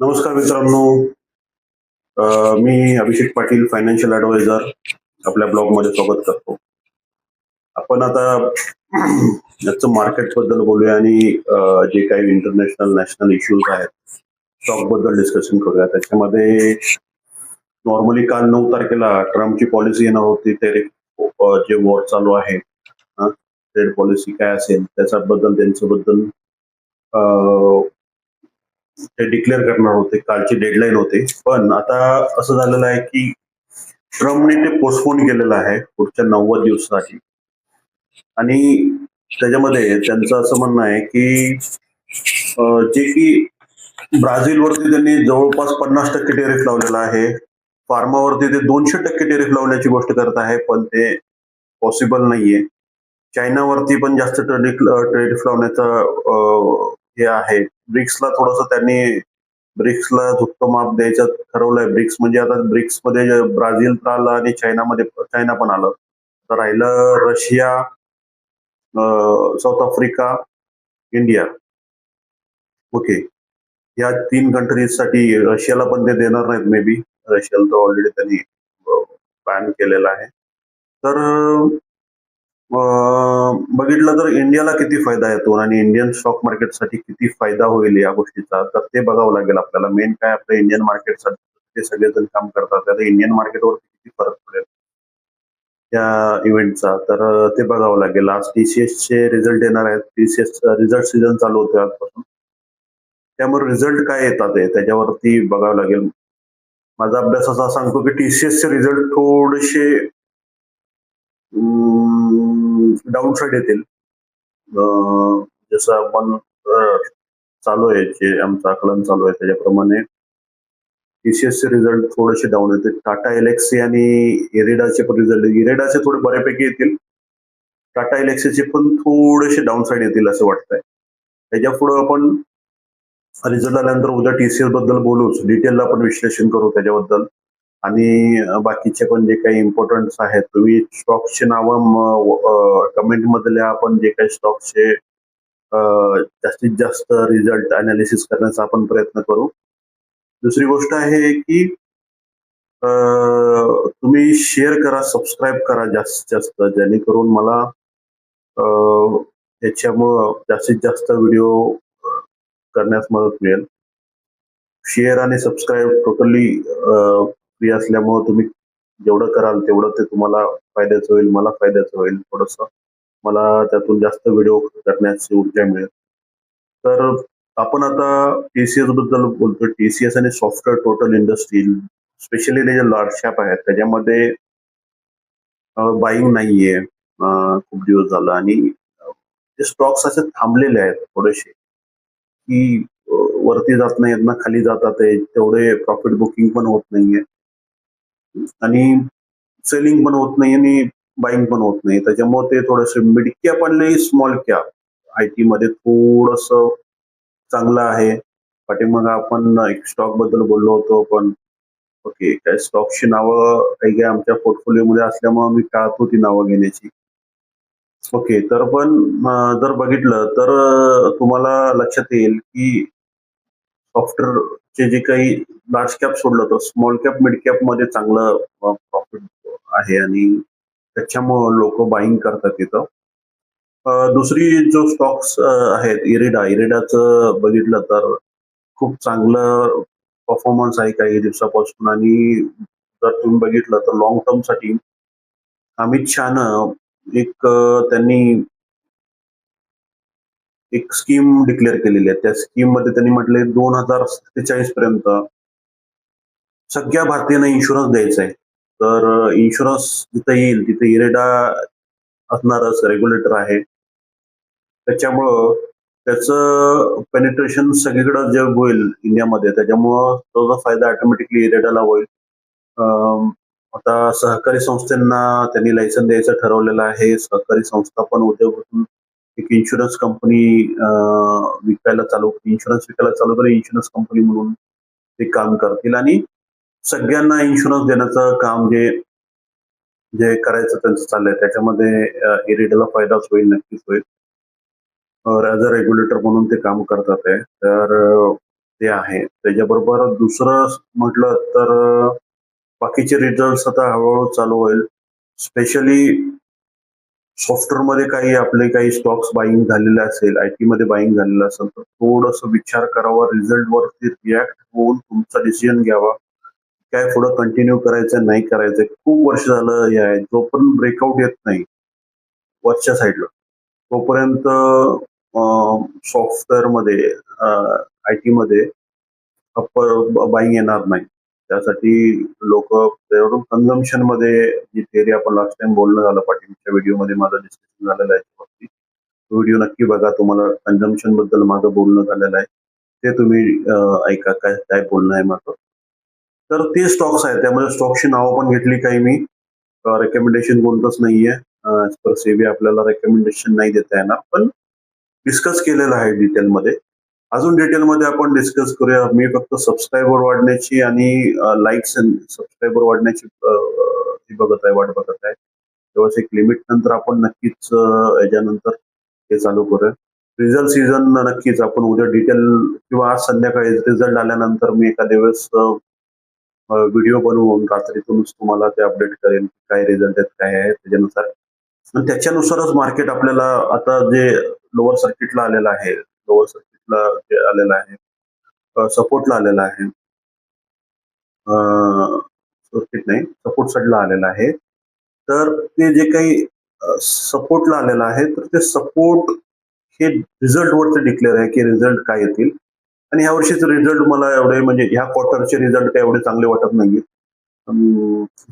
नमस्कार मित्रांनो. मी अभिषेक पाटील फायनान्शियल ऍडवायझर आपल्या ब्लॉगमध्ये स्वागत करतो. आपण आता याचं मार्केटबद्दल बोलूया आणि जे काही इंटरनॅशनल नॅशनल इश्यूज आहेत स्टॉकबद्दल डिस्कशन करूया. त्याच्यामध्ये नॉर्मली काल नऊ तारखेला ट्रम्पची पॉलिसी येणार होती ते जे वॉर चालू आहे ट्रेड पॉलिसी काय असेल त्याच्याबद्दल त्यांच्याबद्दल ते डिक्लेअर करणार होते कालची डेडलाईन होते. पण आता असं झालेलं आहे की ट्रम्पने ते पोस्टपोन केलेलं आहे पुढच्या नव्वद दिवसासाठी. आणि त्याच्यामध्ये त्यांचं असं म्हणणं आहे की जे की ब्राझीलवरती त्यांनी जवळपास पन्नास टक्के टेरिफ लावलेला आहे. फार्मावरती ते दोनशे टक्के टेरिफ लावण्याची गोष्ट करत आहे पण ते पॉसिबल नाहीये. चायनावरती पण जास्त टेरिफ लावण्याचा लावण्याचं हे आहे. ब्रिक्सला थोडंसं त्यांनी ब्रिक्सला झुकतं माप द्यायचं ठरवलंय. ब्रिक्स म्हणजे आता ब्रिक्समध्ये ब्राझील तर आलं आणि चायनामध्ये चायना पण आलं. तर राहिलं Russia South Africa India. Okay. या तीन कंट्रीजसाठी रशियाला पण ते देणार नाहीत मे बी रशियाला तर ऑलरेडी त्यांनी बॅन केलेला आहे. तर बघितलं तर इंडियाला किती फायदा येतो आणि इंडियन स्टॉक मार्केटसाठी किती फायदा होईल या गोष्टीचा? तर ते बघावं लागेल आपल्याला. मेन काय आपलं इंडियन मार्केटसाठी ते सगळेजण काम करतात. त्याचा इंडियन मार्केटवर किती फरक पडेल त्या इव्हेंटचा तर ते बघावं लागेल. आज टीसीएस चे रिझल्ट येणार आहेत. टीसीएस रिझल्ट सीझन चालू होते आजपासून. त्यामुळे रिझल्ट काय येतात त्याच्यावरती बघावं लागेल. माझा अभ्यास असा सांगतो की टीसीएस चे रिझल्ट थोडेसे डाऊन साईड येतील जसं आपण चालू आहे जे आमचं आकलन चालू आहे त्याच्याप्रमाणे टीसीएस चे रिझल्ट थोडेसे डाऊन येतील. टाटा एलेक्सी आणि इरेडाचे पण रिझल्ट इरेडाचे थोडे बऱ्यापैकी येतील. टाटा एलेक्सीचे पण थोडेसे डाऊन साईड येतील असं वाटतंय. त्याच्या पुढे आपण रिझल्ट आल्यानंतर उद्या टीसीएसबद्दल बोलूच. डिटेलला आपण विश्लेषण करू त्याच्याबद्दल. आणि बाकीचे पण जे काही इम्पॉर्टंट आहेत तुम्ही स्टॉक्सचे नावं कमेंट मधल्या लिहा आपण जे काही स्टॉक्सचे जास्तीत जास्त रिझल्ट अनालिसिस करण्याचा आपण प्रयत्न करू. दुसरी गोष्ट आहे की तुम्ही शेअर करा सबस्क्राईब करा जास्तीत जास्त जेणेकरून मला अं, याच्यामुळं जास्तीत जास्त व्हिडिओ करण्यास मदत मिळेल. शेअर आणि सबस्क्राईब टोटली फ्री असल्यामुळं तुम्ही जेवढं कराल तेवढं ते तुम्हाला फायद्याचं होईल मला फायद्याचं होईल थोडस. मला त्यातून जास्त व्हिडिओ करण्याची ऊर्जा मिळेल. तर आपण आता टीसीएसबद्दल बोलतो टीसीएस आणि सॉफ्टवेअर टोटल इंडस्ट्री स्पेशली ते जे लार्ज शॅप आहेत त्याच्यामध्ये बाईंग नाहीये. खूप दिवस झालं आणि ते स्टॉक्स असे थांबलेले आहेत थोडेसे की वरती जात नाहीत ना खाली जातात तेवढे प्रॉफिट बुकिंग पण होत नाहीये. आणि सेलिंग पण होत नाही आणि बाईंग पण होत नाही. त्याच्यामुळे ते थोडेसे मिड कॅप आणि स्मॉल कॅप आय टी मध्ये थोडस चांगलं आहे. पाठीमाग आपण एक स्टॉकबद्दल बोललो होतो पण ओके काय स्टॉकची नावं काही काही आमच्या पोर्टफोलिओ मध्ये असल्यामुळे मी टाळतो ती नावं घेण्याची. ओके तर पण जर बघितलं तर तुम्हाला लक्षात येईल की सॉफ्टवेअर चे जे काही लार्ज कॅप सोडलं तर स्मॉल कॅप मिड कॅपमध्ये चांगलं प्रॉफिट आहे आणि त्याच्यामुळं लोक बाईंग करतात तिथं दुसरी जो स्टॉक्स आहेत इरेडा इरेडाचं बघितलं तर खूप चांगलं परफॉर्मन्स आहे काही दिवसापासून आणि जर तुम्ही बघितलं तर लॉंग टर्मसाठी अमित शहानं एक त्यांनी एक स्कीम डिक्लेअर केलेली आहे. त्या स्कीममध्ये त्यांनी म्हटले दोन हजार सत्तेचाळीस पर्यंत सगळ्या भारतीयांना इन्शुरन्स द्यायचा आहे. तर इन्शुरन्स जिथे येईल तिथे इरेडा असणारच रेग्युलेटर आहे. त्याच्यामुळं त्याचं पेनिट्रेशन सगळीकडे जे होईल इंडियामध्ये त्याच्यामुळं तो जो फायदा ऑटोमॅटिकली इरेडाला होईल. आता सहकारी संस्थांना त्यांनी लायसन द्यायचं ठरवलेलं आहे. सहकारी संस्था पण उद्योग एक इन्शुरन्स कंपनी विकायला चालू इन्शुरन्स विकायला चालू करेल इन्शुरन्स कंपनी म्हणून ते काम करतील. आणि सगळ्यांना इन्शुरन्स देण्याचं काम जे जे करायचं त्यांचं चाललंय. त्याच्यामध्ये इरेडाला फायदाच होईल नक्कीच होईल. ॲज अ रेग्युलेटर म्हणून ते काम करतात आहे तर ते आहे. त्याच्याबरोबर दुसरं म्हटलं तर बाकीचे रिझल्ट आता हळूहळू चालू होईल. स्पेशली सॉफ्टवेअरमध्ये काही आपले काही स्टॉक्स बाईंग झालेले असेल आय टी मध्ये बाईंग झालेलं असेल तर थोडस विचार करावा रिझल्ट वरती रिॲक्ट होऊन तुमचा डिसिजन घ्यावा. काय पुढं कंटिन्यू करायचं नाही करायचं खूप वर्ष झालं हे आहे जोपर्यंत ब्रेकआउट येत नाही वरच्या साईडला तोपर्यंत सॉफ्टवेअरमध्ये आय टीमध्ये अप्पर बाईंग येणार नाही. त्यासाठी लोक त्यावरून कन्झम्पनमध्ये जी थेअरी आपण लास्ट टाइम बोलणं झालं पाटीलच्या व्हिडिओमध्ये माझं डिस्कशन झालेलं आहे त्यावरती. व्हिडिओ नक्की बघा तुम्हाला कन्झम्पनबद्दल माझं बोलणं झालेलं आहे. ते तुम्ही ऐका काय काय बोलणं आहे माझं. तर ते स्टॉक्स आहेत त्यामध्ये स्टॉक्सची नावं पण घेतली काही मी. रेकमेंडेशन कोणतंच नाहीये. पर सेबी आपल्याला रेकमेंडेशन नाही देता येणार पण डिस्कस केलेलं आहे डिटेलमध्ये अजून डिटेलमध्ये आपण डिस्कस करूया. मी फक्त सबस्क्रायबर वाढण्याची आणि लाईक्स सबस्क्रायबर वाढण्याची ही बघत आहे वाट बघत आहे. तेव्हाच एक लिमिट नंतर आपण नक्कीच याच्यानंतर हे चालू करूया. रिझल्ट सीझन नक्कीच आपण उद्या डिटेल किंवा आज संध्याकाळी रिझल्ट आल्यानंतर मी एखाद्या वेळेस व्हिडिओ बनवून रात्रीतूनच तुम्हाला ते अपडेट करेन काय रिझल्ट आहेत काय आहे त्याच्यानुसार. आणि त्याच्यानुसारच मार्केट आपल्याला आता जे लोअर सर्किटला आलेलं आहे लोअर सर्किट जे आलेलं आहे. सपोर्टला आलेला आहे. नाही. सपोर्ट साईडला आलेला आहे. तर ते जे काही सपोर्टला आलेलं आहे तर ते सपोर्ट हे रिझल्टवरती डिक्लेअर आहे की रिझल्ट काय येतील. आणि ह्या वर्षीचे रिझल्ट मला एवढे म्हणजे ह्या क्वार्टरचे रिझल्ट काय एवढे चांगले वाटत नाहीये.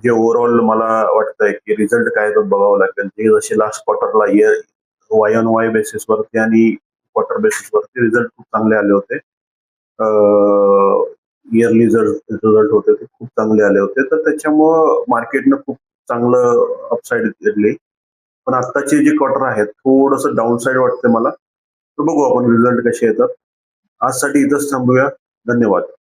जे ओव्हरऑल मला वाटतंय की रिझल्ट काय येतात बघावं लागेल. ते जसे लास्ट क्वार्टरला इयर वाय ऑन वाय बेसिसवरती आणि क्वार्टर बेसिसवरती रिझल्ट खूप चांगले आले होते. इयरली रिझल्ट होते ते खूप चांगले आले होते. तर त्याच्यामुळं मार्केटनं खूप चांगलं अपसाईड घेतली. पण आत्ताचे जे क्वार्टर आहेत थोडंसं डाऊन साईड वाटते मला. तर बघू आपण रिझल्ट कसे येतात. आजसाठी इथंच थांबूया. धन्यवाद.